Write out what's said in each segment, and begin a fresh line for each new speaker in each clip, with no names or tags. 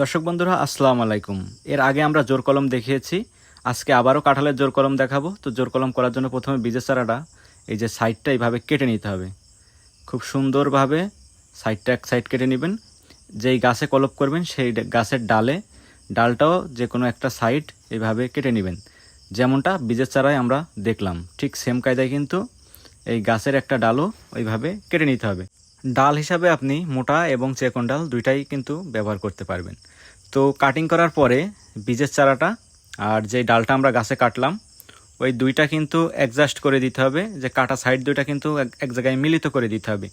দর্শক বন্ধুরা, আসসালামু আলাইকুম। এর আগে আমরা জোর কলম দেখিয়েছি, আজকে আবারও কাঁঠালের জোর কলম দেখাবো। তো জোর কলম করার জন্য প্রথমে বীজের চারাটা, এই যে সাইডটা এইভাবে কেটে নিতে হবে। খুব সুন্দরভাবে সাইডটা এক সাইড কেটে নেবেন। যেই গাছে কলপ করবেন, সেই গাছের ডালে, ডালটাও যে কোনো একটা সাইড এইভাবে কেটে নেবেন। যেমনটা বীজের চারায় আমরা দেখলাম, ঠিক সেম কায়দায় কিন্তু এই গাছের একটা ডালও ওইভাবে কেটে নিতে হবে। ডাল হিসাবে আপনি মোটা এবং চেকন ডাল দুইটাই কিন্তু ব্যবহার করতে পারবেন। তো কাটিং করার পরে বীজের চারাটা আর যে ডালটা আমরা গাছে কাটলাম, ওই দুইটা কিন্তু অ্যাডজাস্ট করে দিতে হবে, যে কাটা সাইড দুইটা কিন্তু এক- জায়গায় মিলিত করে দিতে হবে।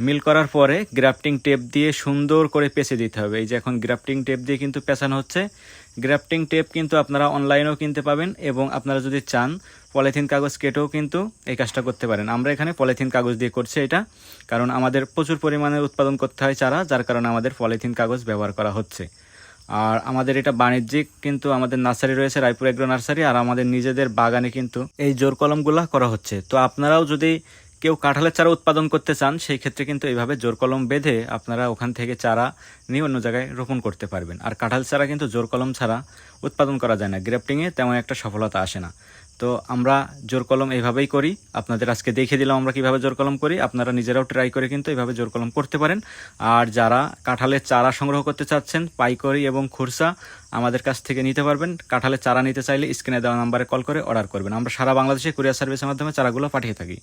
মিল করার পরে গ্রাফটিং টেপ দিয়ে সুন্দর করে পেঁচে দিতে হবে। এই যে এখন গ্রাফটিং টেপ দিয়ে কিন্তু পেঁচানো হচ্ছে। গ্রাফটিং টেপ কিন্তু আপনারা অনলাইনেও কিনতে পাবেন এবং আপনারা যদি চান, পলিথিন কাগজ কেটেও কিন্তু এই কাজটা করতে পারেন। আমরা এখানে পলিথিন কাগজ দিয়ে করছি এটা, কারণ আমাদের প্রচুর পরিমাণে উৎপাদন করতে হয় চারা, যার কারণে আমাদের পলিথিন কাগজ ব্যবহার করা হচ্ছে। আর আমাদের এটা বাণিজ্যিক কিন্তু আমাদের নার্সারি রয়েছে, রায়পুর এগ্রো নার্সারি, আর আমাদের নিজেদের বাগানে কিন্তু এই জোর কলমগুলা করা হচ্ছে। তো আপনারাও যদি কেউ কাঁঠালের চারা উৎপাদন করতে চান, সেই ক্ষেত্রে কিন্তু এইভাবে জোর কলম বেঁধে আপনারা ওখান থেকে চারা নিয়ে অন্য জায়গায় রোপণ করতে পারবেন। আর কাঁঠাল চারা কিন্তু জোর কলম ছাড়া উৎপাদন করা যায় না। গ্রেফটিংয়ে তেমন একটা সফলতা আসে না। তো আমরা জোর কলম এইভাবেই করি। আপনাদের আজকে দেখিয়ে দিলাম আমরা কীভাবে জোর কলম করি। আপনারা নিজেরাও ট্রাই করে কিন্তু এইভাবে জোর কলম করতে পারেন। আর যারা কাঁঠালের চারা সংগ্রহ করতে চাচ্ছেন, পাইকারি এবং খুরসা আমাদের কাছ থেকে নিতে পারবেন। কাঁঠালের চারা নিতে চাইলে স্ক্রিনে দেওয়া নাম্বারে কল করে অর্ডার করবেন। আমরা সারা বাংলাদেশে কুরিয়ার সার্ভিসের মাধ্যমে চারাগুলো পাঠিয়ে থাকি।